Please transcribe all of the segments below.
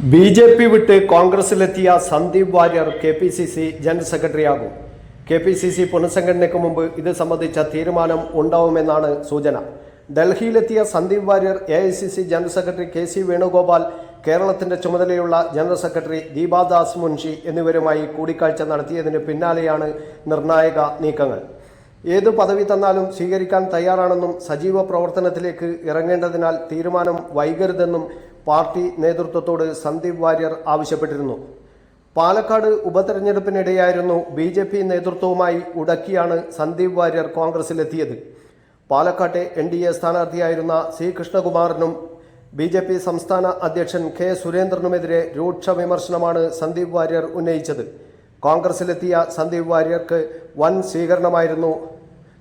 B J P വിട്ട് കോൺഗ്രസിലെത്തിയ Sandeep Warrier K P C C general സെക്രട്ടറിയാകും. K P C C പുനഃസംഘടനയ്ക്ക് മുമ്പ് ഇത് സംബന്ധിച്ച തീരുമാനം ഉണ്ടാവുമെന്നാണ് സൂചന. ഡൽഹിയിലെത്തിയ Sandeep Warrier A I C C general secretary K C Venugopal കേരളത്തിന്റെ ചുമതലയുള്ള ജനറൽ സെക്രട്ടറി ദീപാദാസ് മുൻഷി എന്നിവരുമായി കൂടിക്കാഴ്ച നടത്തിയതിന് പിന്നാലെയാണ് നിർണായക നീക്കങ്ങൾ. ഏത് പദവി തന്നാലും സ്വീകരിക്കാൻ തയ്യാറാണെന്നും സജീവ പ്രവർത്തനത്തിലേക്ക് ഇറങ്ങേണ്ടതിനാൽ തീരുമാനം വൈകരുതെന്നും പാർട്ടി നേതൃത്വത്തോട് സന്ദീപ് വാര്യർ ആവശ്യപ്പെട്ടിരുന്നു. പാലക്കാട് ഉപതെരഞ്ഞെടുപ്പിനിടെയായിരുന്നു ബി ജെ പി നേതൃത്വവുമായി ഉടക്കിയാണ് സന്ദീപ് വാര്യർ കോൺഗ്രസിലെത്തിയത്. പാലക്കാട്ടെ എൻ ഡി എ സ്ഥാനാർത്ഥിയായിരുന്ന സി കൃഷ്ണകുമാറിനും ബി ജെ പി സംസ്ഥാന അധ്യക്ഷൻ കെ സുരേന്ദ്രനുമെതിരെ രൂക്ഷ വിമർശനമാണ് സന്ദീപ് വാര്യർ ഉന്നയിച്ചത്. കോൺഗ്രസിലെത്തിയ സന്ദീപ് വാര്യർക്ക് വൻ സ്വീകരണമായിരുന്നു.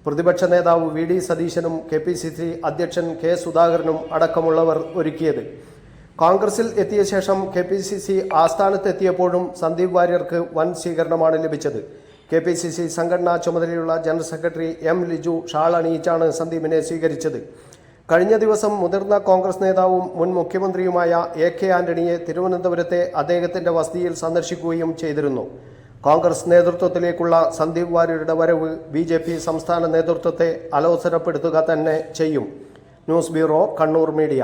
പ്രതിപക്ഷ നേതാവ് വി ഡി സതീശനും കെ പി സി സി അധ്യക്ഷൻ കെ സുധാകരനും അടക്കമുള്ളവർ ഒരുക്കിയത്. കോൺഗ്രസിൽ എത്തിയ ശേഷം കെ പി സി സി ആസ്ഥാനത്തെത്തിയപ്പോഴും സന്ദീപ് വാര്യർക്ക് വൻ സ്വീകരണമാണ് ലഭിച്ചത്. കെ പി സി സി സംഘടനാ ചുമതലയുള്ള general secretary M Liju shawl അണിയിച്ചാണ് സന്ദീപിനെ സ്വീകരിച്ചത്. കഴിഞ്ഞ ദിവസം മുതിർന്ന കോൺഗ്രസ് നേതാവും മുൻ മുഖ്യമന്ത്രിയുമായ എ കെ ആന്റണിയെ തിരുവനന്തപുരത്തെ അദ്ദേഹത്തിന്റെ വസതിയിൽ സന്ദർശിക്കുകയും ചെയ്തിരുന്നു. കോൺഗ്രസ് നേതൃത്വത്തിലേക്കുള്ള സന്ദീപ് വാര്യരുടെ വരവ് ബി ജെ പി സംസ്ഥാന നേതൃത്വത്തെ അലോസരപ്പെടുത്തുക തന്നെ ചെയ്യും. News bureau Kannur media.